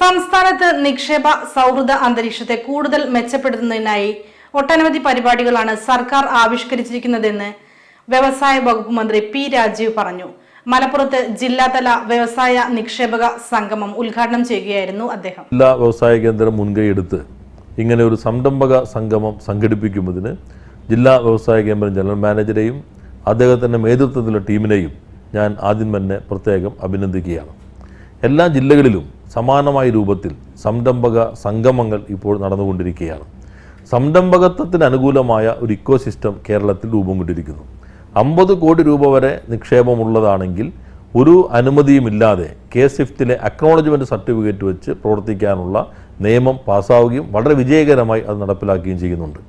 സംസ്ഥാനത്ത് നിക്ഷേപ സൗഹൃദ അന്തരീക്ഷത്തെ കൂടുതൽ മെച്ചപ്പെടുത്തുന്നതിനായി ഒട്ടനവധി പരിപാടികളാണ് സർക്കാർ ആവിഷ്കരിച്ചിരിക്കുന്നതെന്ന് വ്യവസായ വകുപ്പ് മന്ത്രി പി രാജീവ് പറഞ്ഞു. മലപ്പുറത്ത് ജില്ലാതല വ്യവസായ നിക്ഷേപക സംഗമം ഉദ്ഘാടനം ചെയ്യുകയായിരുന്നു അദ്ദേഹം. ജില്ലാ വ്യവസായ കേന്ദ്രം മുൻകൈയെടുത്ത് ഇങ്ങനെ ഒരു സംരംഭക സംഗമം സംഘടിപ്പിക്കുന്നതിന് ജില്ലാ വ്യവസായ കേന്ദ്രം ജനറൽ മാനേജരെയും അദ്ദേഹത്തിന്റെ നേതൃത്വത്തിലുള്ള ടീമിനെയും ഞാൻ ആദ്യം തന്നെ പ്രത്യേകം അഭിനന്ദിക്കുകയാണ്. എല്ലാ ജില്ലകളിലും സമാനമായ രൂപത്തിൽ സംരംഭക സംഗമങ്ങൾ ഇപ്പോൾ നടന്നുകൊണ്ടിരിക്കുകയാണ്. സംരംഭകത്വത്തിന് അനുകൂലമായ ഒരു ഇക്കോ സിസ്റ്റം കേരളത്തിൽ രൂപം കൊണ്ടിരിക്കുന്നു. അമ്പത് കോടി രൂപ വരെ നിക്ഷേപമുള്ളതാണെങ്കിൽ ഒരു അനുമതിയുമില്ലാതെ കെ സിഫ്റ്റിലെ അക്നോളജ്മെന്റ് സർട്ടിഫിക്കറ്റ് വെച്ച് പ്രവർത്തിക്കാനുള്ള നിയമം പാസ്സാവുകയും വളരെ വിജയകരമായി അത് നടപ്പിലാക്കുകയും ചെയ്യുന്നുണ്ട്.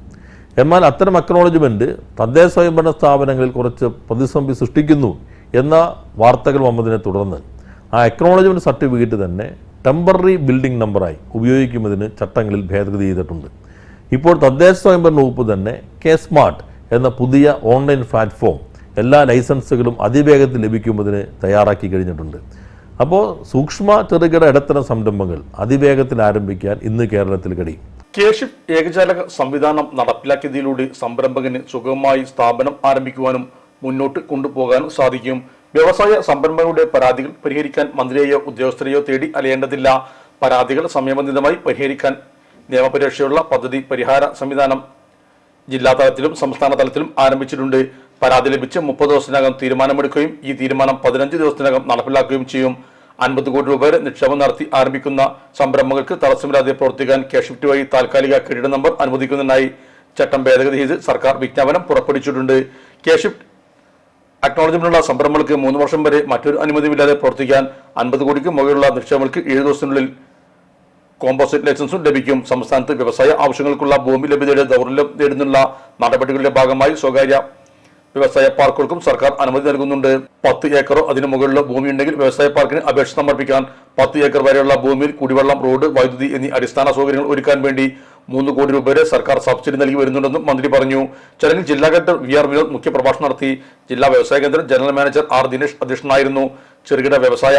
എന്നാൽ അത്തരം അക്നോളജ്മെന്റ് തദ്ദേശ സ്വയംഭരണ സ്ഥാപനങ്ങളിൽ കുറച്ച് പ്രതിസന്ധി സൃഷ്ടിക്കുന്നു എന്ന വാർത്തകൾ വന്നതിനെ തുടർന്ന് ആ അക്നോളജ്മെന്റ് സർട്ടിഫിക്കറ്റ് തന്നെ ടെമ്പററി ബിൽഡിംഗ് നമ്പറായി ഉപയോഗിക്കുന്നതിന് ചട്ടങ്ങളിൽ ഭേദഗതി ചെയ്തിട്ടുണ്ട്. ഇപ്പോൾ തദ്ദേശ സ്വയംഭരണ വകുപ്പ് തന്നെ കെ സ്മാർട്ട് എന്ന പുതിയ ഓൺലൈൻ പ്ലാറ്റ്ഫോം എല്ലാ ലൈസൻസുകളും അതിവേഗത്തിൽ ലഭിക്കുന്നതിന് തയ്യാറാക്കി കഴിഞ്ഞിട്ടുണ്ട്. അപ്പോൾ സൂക്ഷ്മ ചെറുകിട ഇടത്തരം സംരംഭങ്ങൾ അതിവേഗത്തിൽ ആരംഭിക്കാൻ ഇന്ന് കേരളത്തിൽ കഴിയും. കേഷിഫ് ഏകജാലക സംവിധാനം നടപ്പിലാക്കിയതിലൂടെ സംരംഭകന് സുഗമമായി സ്ഥാപനം ആരംഭിക്കുവാനും മുന്നോട്ട് കൊണ്ടുപോകാനും സാധിക്കും. വ്യവസായ സംരംഭങ്ങളുടെ പരാതികൾ പരിഹരിക്കാൻ മന്ത്രിയെയോ ഉദ്യോഗസ്ഥരെയോ തേടി അലയേണ്ടതില്ല. പരാതികൾ സമയബന്ധിതമായി പരിഹരിക്കാൻ നിയമപരീക്ഷയുള്ള പദ്ധതി പരിഹാര സംവിധാനം ജില്ലാ തലത്തിലും സംസ്ഥാന തലത്തിലും ആരംഭിച്ചിട്ടുണ്ട്. പരാതി ലഭിച്ച് മുപ്പത് ദിവസത്തിനകം തീരുമാനമെടുക്കുകയും ഈ തീരുമാനം പതിനഞ്ച് ദിവസത്തിനകം നടപ്പിലാക്കുകയും ചെയ്യും. അൻപത് കോടി രൂപ വരെ നിക്ഷേപം നടത്തി ആരംഭിക്കുന്ന സംരംഭങ്ങൾക്ക് തടസ്സമില്ലാതെ പ്രവർത്തിക്കാൻ ക്യാഷിഫ്റ്റ് വഴി താൽക്കാലിക ക്രെഡിറ്റ് നമ്പർ അനുവദിക്കുന്നതിനായി ചട്ടം ഭേദഗതി ചെയ്ത് സർക്കാർ വിജ്ഞാപനം പുറപ്പെടുവിച്ചിട്ടുണ്ട്. ക്യാഷിഫ്റ്റ് അക്നോളജ്മെന്റുള്ള സംരംഭങ്ങൾക്ക് മൂന്ന് വർഷം വരെ മറ്റൊരു അനുമതിയില്ലാതെ പ്രവർത്തിക്കാൻ അൻപത് കോടിക്ക് മുകളിലുള്ള നിക്ഷേപങ്ങൾക്ക് ഏഴ് ദിവസത്തിനുള്ളിൽ കോമ്പോസിറ്റ് ലൈസൻസും ലഭിക്കും. സംസ്ഥാനത്ത് വ്യവസായ ആവശ്യങ്ങൾക്കുള്ള ഭൂമി ലഭ്യതയുടെ ദൗർലഭ്യം നേടുന്നുള്ള നടപടികളുടെ ഭാഗമായി സ്വകാര്യ വ്യവസായ പാർക്കുകൾക്കും സർക്കാർ അനുമതി നൽകുന്നുണ്ട്. പത്ത് ഏക്കറോ അതിനു മുകളിലോ ഭൂമി ഉണ്ടെങ്കിൽ വ്യവസായ പാർക്കിന് അപേക്ഷ സമർപ്പിക്കാൻ പത്ത് ഏക്കർ വരെയുള്ള ഭൂമിയിൽ കുടിവെള്ളം റോഡ് വൈദ്യുതി എന്നീ അടിസ്ഥാന സൗകര്യങ്ങൾ ഒരുക്കാൻ വേണ്ടി മൂന്ന് കോടി രൂപ വരെ സർക്കാർ സബ്സിഡി നൽകി വരുന്നുണ്ടെന്നും മന്ത്രി പറഞ്ഞു. ചടങ്ങിൽ ജില്ലാ കേന്ദ്രം വി ആർ വിനോദ് മുഖ്യപ്രഭാഷണം നടത്തി. ജില്ലാ വ്യവസായ കേന്ദ്രം ജനറൽ മാനേജർ ആർ ദിനേഷ് അധ്യക്ഷനായിരുന്നു. ചെറുകിട വ്യവസായ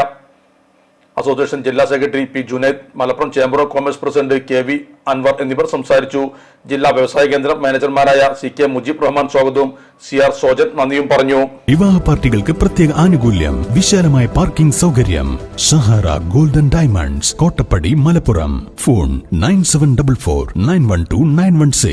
അസോസിയേഷൻ ജില്ലാ secretary P Junaid Malappuram chamber of commerce president K V Anwar എന്നിവർ സംസാരിച്ചു. ജില്ലാ വ്യവസായ കേന്ദ്രം മാനേജർമാരായ സി കെ മുജീബ് റഹ്മാൻ സ്വാഗതവും. സി ആർ സോജൻ നന്ദിയും പറഞ്ഞു. വിവാഹ പാർട്ടികൾക്ക് പ്രത്യേക ആനുകൂല്യം വിശാലമായ പാർക്കിംഗ് സൗകര്യം. Sahara golden diamonds Kottappadi Malappuram. Phone nine seven double four nine one two nine one six.